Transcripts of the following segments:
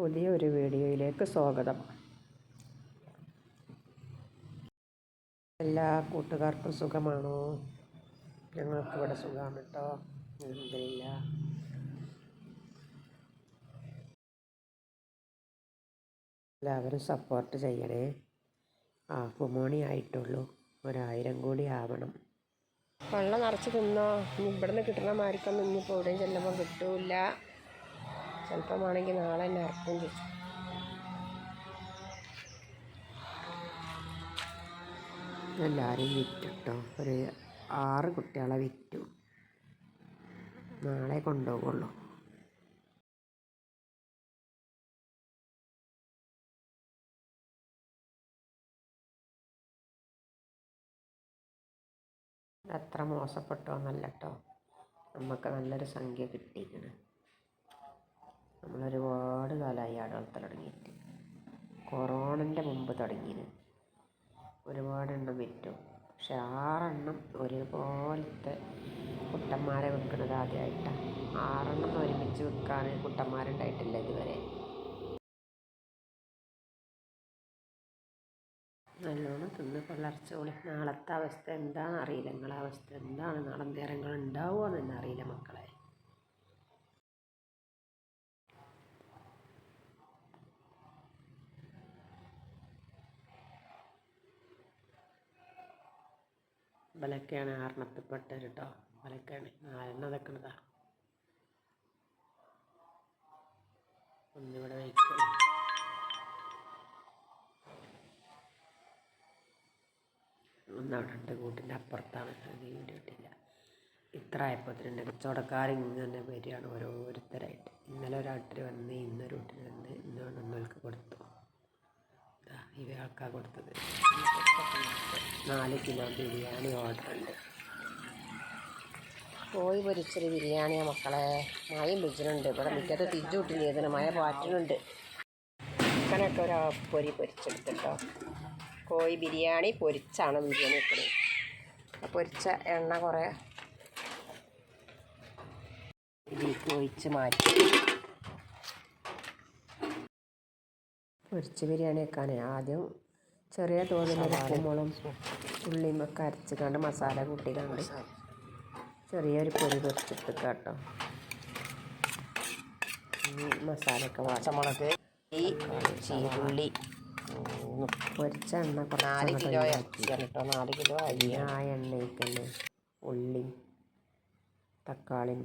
പുതിയ ഒരു വീഡിയോയിലേക്ക് സ്വാഗതം. എല്ലാ കൂട്ടുകാർക്കും സുഖമാണോ? ഞങ്ങൾക്ക് ഇവിടെ സുഖമാണ് കേട്ടോ എന്തില്ല എല്ലാവരും സപ്പോർട്ട് ചെയ്യണേ. ഹാഫ് മോണി ആയിട്ടുള്ളൂ. ഒരായിരം കൂടി ആവണം. വെള്ളം നിറച്ച് തിന്നോ? ഇനി നിന്ന് കിട്ടുന്ന മാർക്കൊന്നും ഇനിയിപ്പോൾ എവിടെയും ചെല്ലുമ്പോൾ കിട്ടൂല. ചിലപ്പം ആണെങ്കിൽ നാളെ തന്നെ ഇറക്കും ചെയ്യും. എല്ലാവരും വിറ്റു കേട്ടോ ഒരു ആറ് കുട്ടികളെ വിറ്റു. നാളെ കൊണ്ടുപോകുള്ളൂ അത്ര മോശപ്പെട്ടോ കേട്ടോ നമുക്ക് നല്ലൊരു സംഖ്യ കിട്ടിയിരിക്കണ്. നമ്മളൊരുപാട് കാലമായി ആട് വളർത്തൽ തുടങ്ങിയിട്ട് കൊറോണന്റെ മുമ്പ് തുടങ്ങിയത്. ഒരുപാട് എണ്ണം വിറ്റു. പക്ഷെ ആറെണ്ണം ഒരുപോലത്തെ കുട്ടന്മാരെ വെക്കുന്നത് ആദ്യമായിട്ടാണ് ആറെണ്ണം ഒരുമിച്ച് വെക്കാൻ കുട്ടന്മാരുണ്ടായിട്ടില്ല ഇതുവരെ. നല്ലോണം തിന്ന് പിള്ളർച്ചോളി നാളത്തെ അവസ്ഥ എന്താണെന്ന് അറിയില്ല നിങ്ങളെ അവസ്ഥ എന്താണ്? നാളെ നേരങ്ങൾ ഉണ്ടാവുമോ എന്ന് തന്നെ അറിയില്ല മക്കളെ. ഇവലൊക്കെയാണ് ആറെണ്ണത്തിൽപ്പെട്ടത് കേട്ടോ ഇവലൊക്കെയാണ് നാലെണ്ണം വെക്കണതാ? ഒന്നിവിടെ വയ്ക്കും ഒന്നവിടെ ഉണ്ട് കൂട്ടിന്റെ അപ്പുറത്താണ്. അത് വീഡിയോ ഇട്ടില്ല. ഇത്ര ആയപ്പോഴത്തേനുണ്ട് കച്ചവടക്കാരിങ്ങനെ വരികയാണ് ഓരോരുത്തരായിട്ട്. ഇന്നലെ ഒരാട്ടിൽ വന്ന് ഇന്നൊരു വീട്ടിൽ വന്ന് ഇന്ന് ഒന്നൊക്കെ കൊടുത്തു. ഇവയാൾക്കാണ് കൊടുത്തത്. നാല് കിലോ ബിരിയാണി ഓർഡർ ഉണ്ട് കോഴി പൊരിച്ചൊരു ബിരിയാണിയാ മക്കളെ. മഴയും പിടിച്ചിട്ടുണ്ട്. ഇവിടെ മിക്കത് തിരിച്ചുവിട്ടി ചെയ്തതിന് മഴ പാറ്റുന്നുണ്ട് ചിക്കനൊക്കെ ഒരു പൊരി പൊരിച്ചെടുത്തിട്ടോ. കോഴി ബിരിയാണി പൊരിച്ചാണ് ബിരിയാണി വെക്കുന്നത് പൊരിച്ച എണ്ണ കുറേ ഒഴിച്ച് മാറ്റി. പൊരിച്ച ബിരിയാണി വെക്കാൻ ആദ്യം ചെറിയ തോതിൽ ഉപ്പുമുളും ഉള്ളിയും ഒക്കെ അരച്ച് കണ്ട് മസാല കൂട്ടി കണ്ട് ചെറിയൊരു പൊരി പൊരിച്ചിട്ട് കേട്ടോ മസാല മസാലയൊക്കെ പച്ചമുളക് ഈ ചീരുള്ളി. പൊരിച്ച എണ്ണ നാല് കിലോ കേട്ടോ നാല് കിലോ അരി ആ എണ്ണയ്ക്ക് തന്നെ ഉള്ളി തക്കാളിയും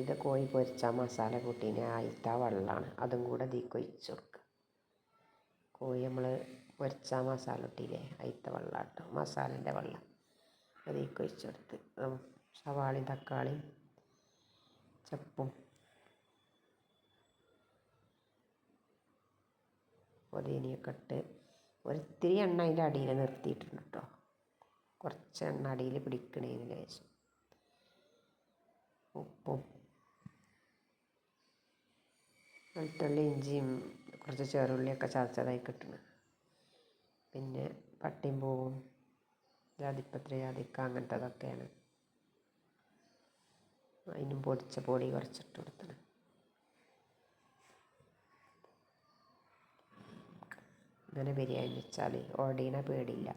ഇത് കോഴി പൊരിച്ച മസാല കൂട്ടീന് ആയിട്ട വെള്ളമാണ് അതും കൂടെ ഇതിലേക്ക് ഒഴിച്ച് കൊടുക്കുക കോഴി നമ്മൾ പൊരിച്ച മസാല ഇട്ടില്ലേ അയിത്ത വെള്ളം കേട്ടോ മസാലേന്റെ വെള്ളം അതിലേക്ക് ഒഴിച്ച് കൊടുത്ത്. സവാളി തക്കാളി ചപ്പും. പൊതിനയൊക്കെ ഇട്ട് ഒരിത്തിരി എണ്ണ അതിന്റെ അടിയിൽ നിർത്തിയിട്ടുണ്ട് കേട്ടോ കുറച്ച് എണ്ണ അടിയിൽ പിടിക്കണേന് ലേശം. ഉപ്പും വെളുത്തുള്ളി ഇഞ്ചിയും കുറച്ച് ചെറുള്ളിയൊക്കെ ചതച്ചതായി കിട്ടണം. പിന്നെ പട്ടിയും പൂവും ജാതിപ്പത്രി ജാതിക്ക അങ്ങനത്തതൊക്കെയാണ്. അതിനും പൊടിച്ച പൊടി കുറച്ചിട്ട് കൊടുത്തണം. അങ്ങനെ ബിരിയാണി വെച്ചാൽ ഓടീനെ പേടിയില്ല.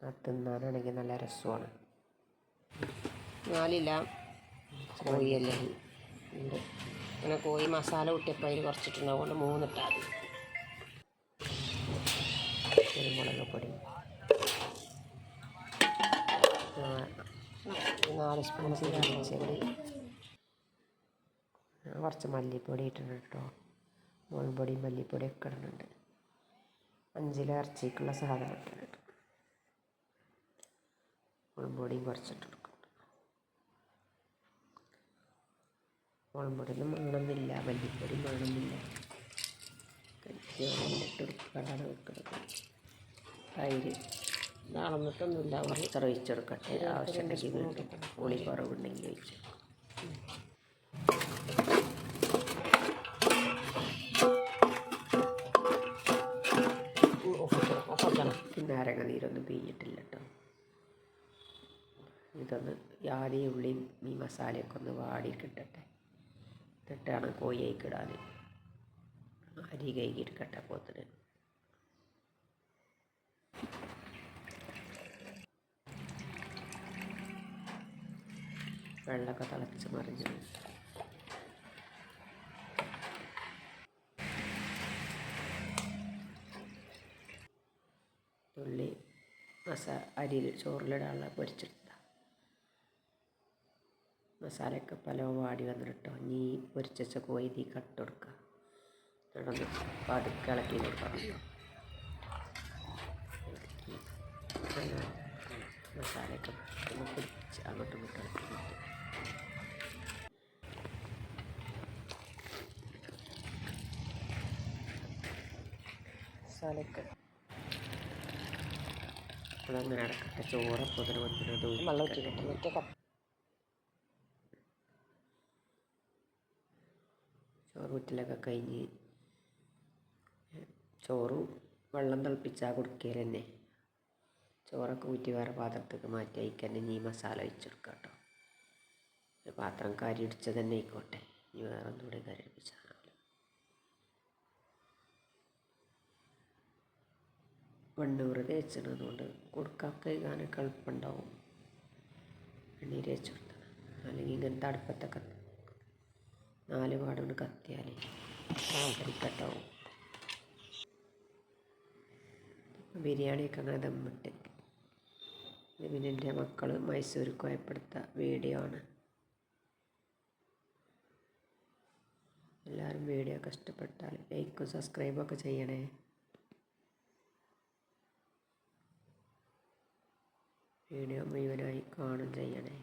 അത് തിന്നാനാണെങ്കിൽ നല്ല രസമാണ്. നാലില്ല കോഴിയല്ലേ? ഉണ്ട്. അങ്ങനെ കോഴി മസാല കൂട്ടിയപ്പോൾ അതിൽ കുറച്ചിട്ടുണ്ട് അതുകൊണ്ട് മൂന്നിട്ടാൽ മതി കുരുമുളക് പൊടി. നാല് സ്പൂൺ ചീരച്ചെടി കുറച്ച് മല്ലിപ്പൊടി ഇട്ടിട്ടുണ്ട് കേട്ടോ. മുളകുപൊടി മല്ലിപ്പൊടി ഒക്കെ ഇടുന്നുണ്ട്. അഞ്ചില ഇറച്ചിക്കുള്ള സാധനം ഇട്ടിട്ടുണ്ട്. മുളക് പൊടിയും കുറച്ചിട്ട് കൊടുക്കും മുളക് പൊടിയൊന്നും വേണമെന്നില്ല മല്ലിപ്പൊടി വേണമെന്നില്ല ഇട്ട് വെക്കുന്നത് തൈര് നടന്നിട്ടൊന്നുമില്ല കുറച്ച് ഒഴിച്ച് കൊടുക്കട്ടെ ആവശ്യമുണ്ടെങ്കിൽ വീണ്ടും പുളി കുറവുണ്ടെങ്കിൽ ഒഴിച്ച്. നാരങ്ങ നീരൊന്നും പിഴിഞ്ഞിട്ടില്ല കേട്ടോ ഇതൊന്ന് ആദ്യം ഉള്ളിയും ഈ മസാലയൊക്കെ ഒന്ന് വാടി കിട്ടട്ടെ എന്നിട്ടാണ് കോഴി അരി കഴുകിയെടുക്കട്ടെ പോത്തിന്. വെള്ളമൊക്കെ തിളച്ച് മറിഞ്ഞു. തുള്ളി മസാല അരിയിൽ ചോറിലിടാനുള്ള പൊരിച്ചെടുത്ത മസാലയൊക്കെ പല വാടി വന്നിട്ടോ നീ പൊരിച്ച കോഴി കോയി കട്ട് കൊടുക്കുക നടന്ന് പതുക്കെ ഇളക്കി കൊടുക്കണം മസാലയൊക്കെ പൊരിച്ച് അങ്ങോട്ടും ഇങ്ങോട്ടും ഇളക്കി കൊടുക്കും മസാലയൊക്കെ അതങ്ങനെ അടക്കട്ടെ ചോറ് അതിന് വന്നിട്ട് വെള്ളം മറ്റേ കപ്പ ചോറ് കുറ്റലൊക്കെ കഴിഞ്ഞ് ചോറ് വെള്ളം തിളപ്പിച്ചാൽ കൊടുക്കൽ തന്നെ ചോറൊക്കെ ഊറ്റി വേറെ പാത്രത്തേക്ക് മാറ്റി തന്നെ നീ മസാല വെച്ചെടുക്കുക കേട്ടോ ഒരു പാത്രം കരി ഇടിച്ചത് തന്നെ ആയിക്കോട്ടെ. ഇനി വേറെ ഒന്നുകൂടി കരി അടിപ്പിച്ചാൽ വെണ്ണൂറ് വെച്ചിടുന്നതുകൊണ്ട് കൊടുക്കാക്ക കഴുകാനൊക്കെ എളുപ്പമുണ്ടാവും. എണ്ണീര് തേച്ച് കൊടുത്തത് അല്ലെങ്കിൽ ഇങ്ങനത്തെ അടുപ്പത്തൊക്കെ നാല് പാടുകൊണ്ട് കത്തിയാൽ കരിക്കട്ടാവും ബിരിയാണിയൊക്കെ അങ്ങനെ ദമ്മിട്ട്. പിന്നെ എന്റെ മക്കൾ മൈസൂർ കോയപ്പെടുത്ത വീഡിയോ ആണ്. എല്ലാവരും വീഡിയോ ഒക്കെ ഇഷ്ടപ്പെട്ടാൽ ലൈക്കും സബ്സ്ക്രൈബൊക്കെ ചെയ്യണേ. വീഡിയോ മുഴുവനായി കാണും ചെയ്യണേ.